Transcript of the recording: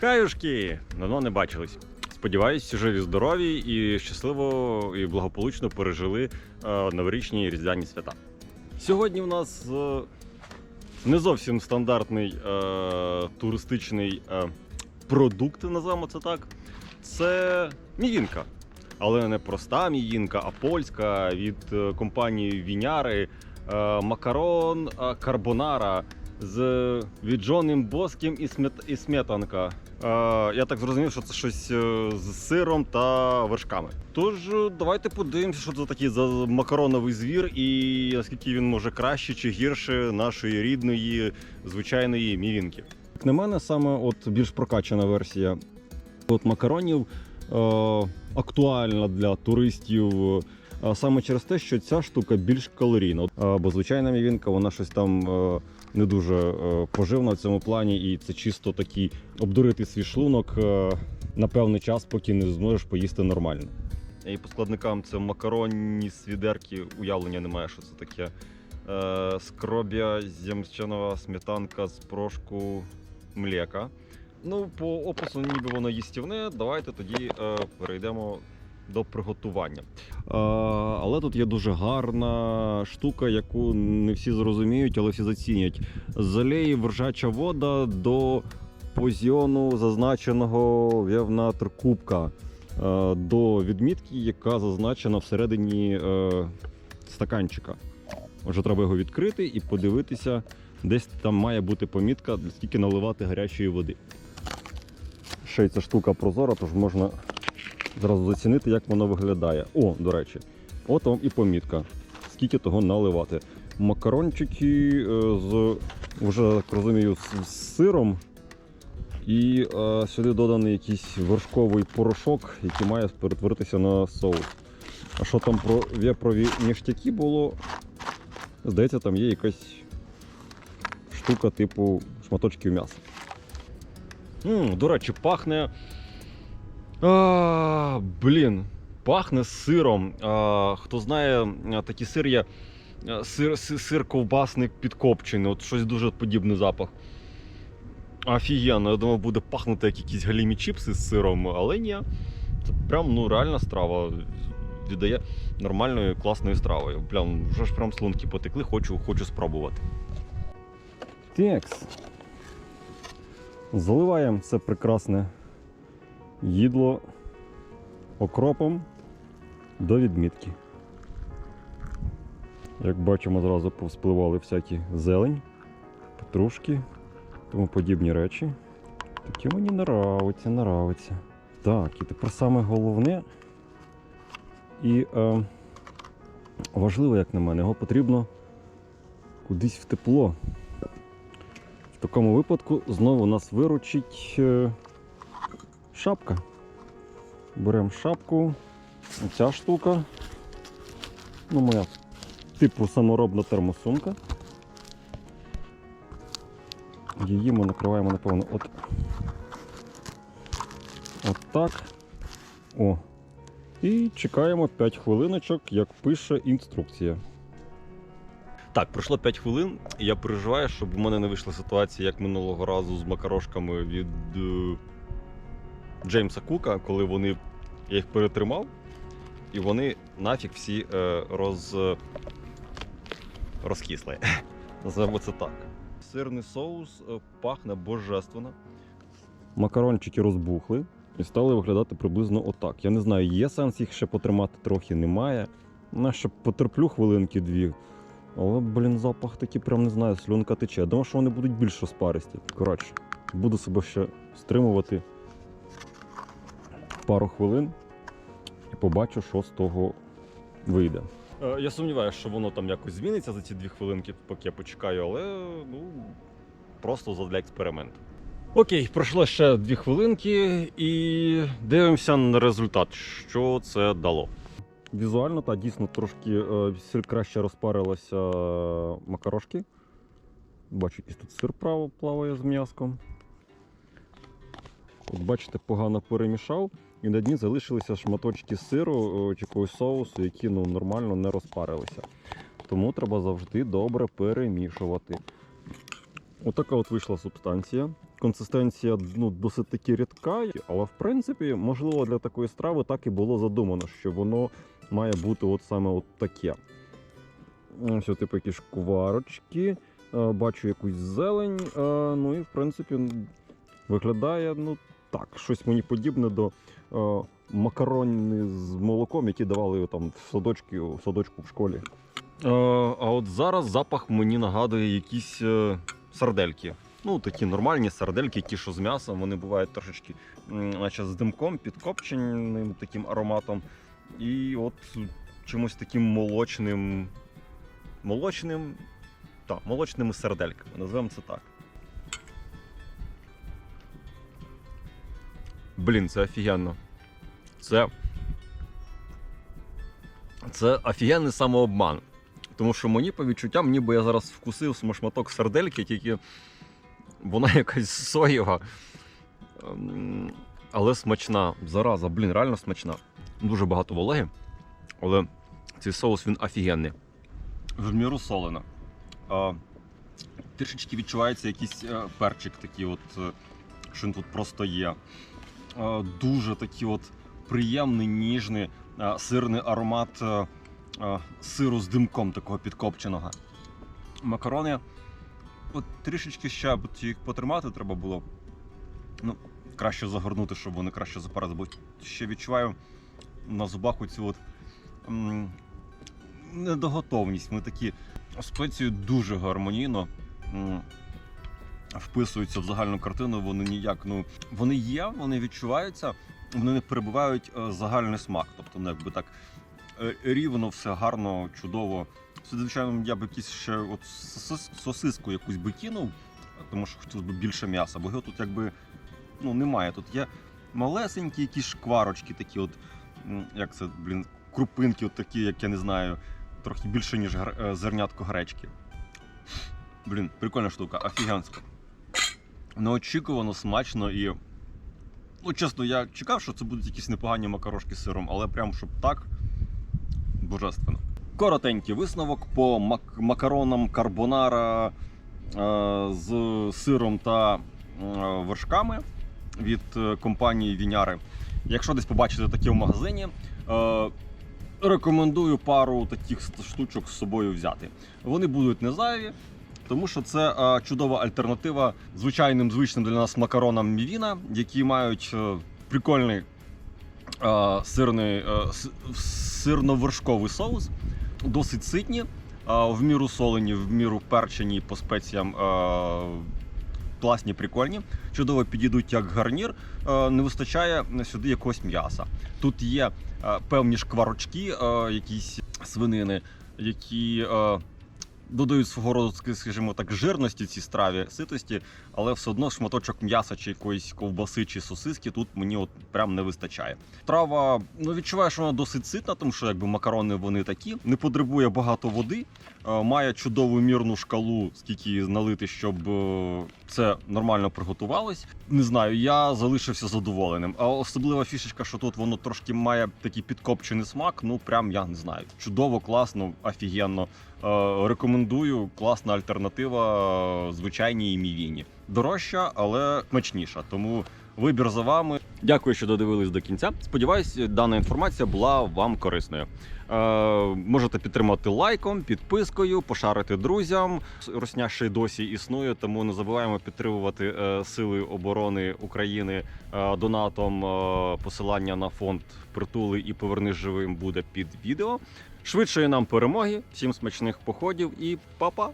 Вітаюшки! Давно не бачились. Сподіваюсь, живі, здорові і щасливо і благополучно пережили е, новорічні різдвяні свята. Сьогодні у нас е, не зовсім стандартний е, туристичний продукт, називаємо це так. Це мівінка. Але не проста мівінка, а польська від компанії Віняри. Макарон карбонара з віджоним смет... і сметанка. Е, я так зрозумів, що це щось е, з сиром та вершками. Тож е, давайте подивимося, що це такий за макароновий звір, і наскільки він може краще чи гірше нашої рідної звичайної мівінки. Як на мене, саме от більш прокачана версія от макаронів е, актуальна для туристів. Саме через те, що ця штука більш калорійна. Бо звичайна мівінка, вона щось там не дуже е, поживна в цьому плані, і це чисто такий обдурити свій шлунок е, на певний час, поки не зможеш поїсти нормально. І по складникам це макаронні свідерки, уявлення немає, що це таке. Е, Скробя, зямщанова сметанка з прошку млека. Ну, по опису ніби воно їстівне. Давайте тоді перейдемо до приготування. Але тут є дуже гарна штука, яку не всі зрозуміють, але всі зацінять. З алеї вода до позіону зазначеного в'явнатр кубка е, до відмітки, яка зазначена всередині е, стаканчика. Отже, треба його відкрити і подивитися, десь там має бути помітка, скільки наливати гарячої води. Ще й ця штука прозора, тож можна зразу зацінити, як воно виглядає. О, до речі, от вам і помітка. Скільки того наливати. Макарончики е, з, вже так розумію, з, сиром. І е, сюди доданий якийсь вершковий порошок, який має перетворитися на соус. А що там про вєпрові ніштяки було? Здається, там є якась штука типу шматочків м'яса. м до речі, пахне. А, блін, пахне сиром. А, хто знає, а, такий сир є сир, сир ковбасник підкопчений. От щось дуже подібний запах. Офігенно, я думав, буде пахнути як якісь галімі чіпси з сиром, але ні. Це прям ну, реальна страва. Віддає нормальною класною стравою. Прям вже ж прям слунки потекли, хочу, хочу спробувати. Текс. Заливаємо це прекрасне їдло окропом до відмітки. Як бачимо, зразу повспливали всякі зелень, петрушки, тому подібні речі. Такі мені нравиться, нравиться. Так, і тепер саме головне і е, важливо, як на мене, його потрібно кудись в тепло. В такому випадку знову нас виручить е, шапка. Беремо шапку, ця штука. Ну, моя типу саморобна термосумка. Її ми накриваємо, напевно, от, от так. О. І чекаємо 5 хвилиночок, як пише інструкція. Так, пройшло 5 хвилин, я переживаю, щоб у мене не вийшла ситуація, як минулого разу з макарошками від е, Джеймса Кука, коли вони. Я їх перетримав, і вони нафіг всі е, роз, розкисли. Називаємо це так. Сирний соус е, пахне божественно. Макарончики розбухли і стали виглядати приблизно отак. Я не знаю, є сенс їх ще потримати трохи, немає. Ну, ще потерплю хвилинки дві. Але, блін, запах такий прям не знаю, слюнка тече. Я Думаю, що вони будуть більш розпаристі. Коротше, буду себе ще стримувати пару хвилин і побачу, що з того вийде. Е, Я сумніваюся, що воно там якось зміниться за ці дві хвилинки, поки я почекаю, але ну, просто задля експерименту. Окей, пройшло ще дві хвилинки і дивимося на результат, що це дало. Візуально, та дійсно трошки е, сир краще розпарилася е, макарошки. Бачу, якийсь тут сир право плаває з м'яском. От бачите, погано перемішав, і на дні залишилися шматочки сиру е, чи якогось соусу, які ну, нормально не розпарилися. Тому треба завжди добре перемішувати. Отака от вийшла субстанція. консистенція ну, досить таки рідка, але в принципі, можливо, для такої страви так і було задумано, що воно має бути от саме от таке. Ось, типу, якісь шкварочки, е, бачу якусь зелень. е, Ну і в принципі виглядає ну так, щось мені подібне до е, макарони з молоком, які давали там в садочку, в садочку в школі. Е, а от зараз запах мені нагадує якісь е, сардельки. Ну, такі нормальні сардельки, ті, що з м'ясом, вони бувають трошечки, наче з димком, підкопченим таким ароматом. І от чимось таким молочним. Молочним. Так, молочними сардельками, назвемо це так. Блін, це офігенно. Це. Це офігенний самообман. Тому що мені по відчуттям, ніби я зараз вкусив шматок сардельки, тільки вона якась соєва. Ем, Але смачна. Зараза, блін, реально смачна. Дуже багато вологи. Але цей соус він офігенний. В міру солено. Трішечки відчувається якийсь е, перчик такий, от, е, що він тут просто є. А, дуже такий от приємний, ніжний, е, сирний аромат е, е, сиру з димком такого підкопченого. Макарони. От трішечки ще їх потримати треба було. Ну, краще загорнути, щоб вони краще запарили. Бо ще відчуваю на зубах оцю от недоготовність. Ми такі спеції дуже гармонійно вписуються в загальну картину. Вони ніяк, ну вони є, вони відчуваються, вони не перебувають е, загальний смак. Тобто, ну, якби так е, рівно, все гарно, чудово. Звичайно, я б якісь ще от сосиску якусь би кинув, тому що хотілося б більше м'яса, бо його тут якби ну, немає. Тут є малесенькі якісь шкварочки, такі от, як це, блін, крупинки, от такі, як я не знаю, трохи більше, ніж е, зернятко гречки. Блін, прикольна штука, офігенська. Неочікувано, смачно і. Ну, чесно, я чекав, що це будуть якісь непогані макарошки з сиром, але прям щоб так. Божественно. Коротенький висновок по мак- макаронам карбонара е, з сиром та е, вершками від е, компанії Віняри. Якщо десь побачите такі в магазині, е, рекомендую пару таких штучок з собою взяти. Вони будуть не зайві, тому що це е, чудова альтернатива звичайним звичним для нас макаронам Мівіна, які мають е, прикольний е, сирний, сирно-вершковий соус, досить ситні, в міру солені, в міру перчені по спеціям. Класні, прикольні, чудово підійдуть як гарнір. Не вистачає сюди якогось м'яса. Тут є певні шкварочки, якісь свинини, які додають свого роду, скажімо так, жирності цій страві, ситості, але все одно шматочок м'яса чи якоїсь ковбаси чи сосиски тут мені от прям не вистачає. Трава, ну відчуваю, що вона досить ситна, тому що якби макарони вони такі, не потребує багато води, е, має чудову мірну шкалу, скільки її налити, щоб е, це нормально приготувалось. Не знаю, я залишився задоволеним. А особлива фішечка, що тут воно трошки має такий підкопчений смак. Ну прям я не знаю. Чудово, класно, офігенно. Е, Рекомендую, класна альтернатива е, звичайній мівіні. Дорожча, але смачніша. Тому вибір за вами. Дякую, що додивились до кінця. Сподіваюсь, дана інформація була вам корисною. Е, можете підтримати лайком, підпискою, пошарити друзям. Русня ще й досі існує, тому не забуваємо підтримувати сили оборони України донатом. Посилання на фонд притули і поверни живим буде під відео. Швидшої нам перемоги, всім смачних походів і па-па!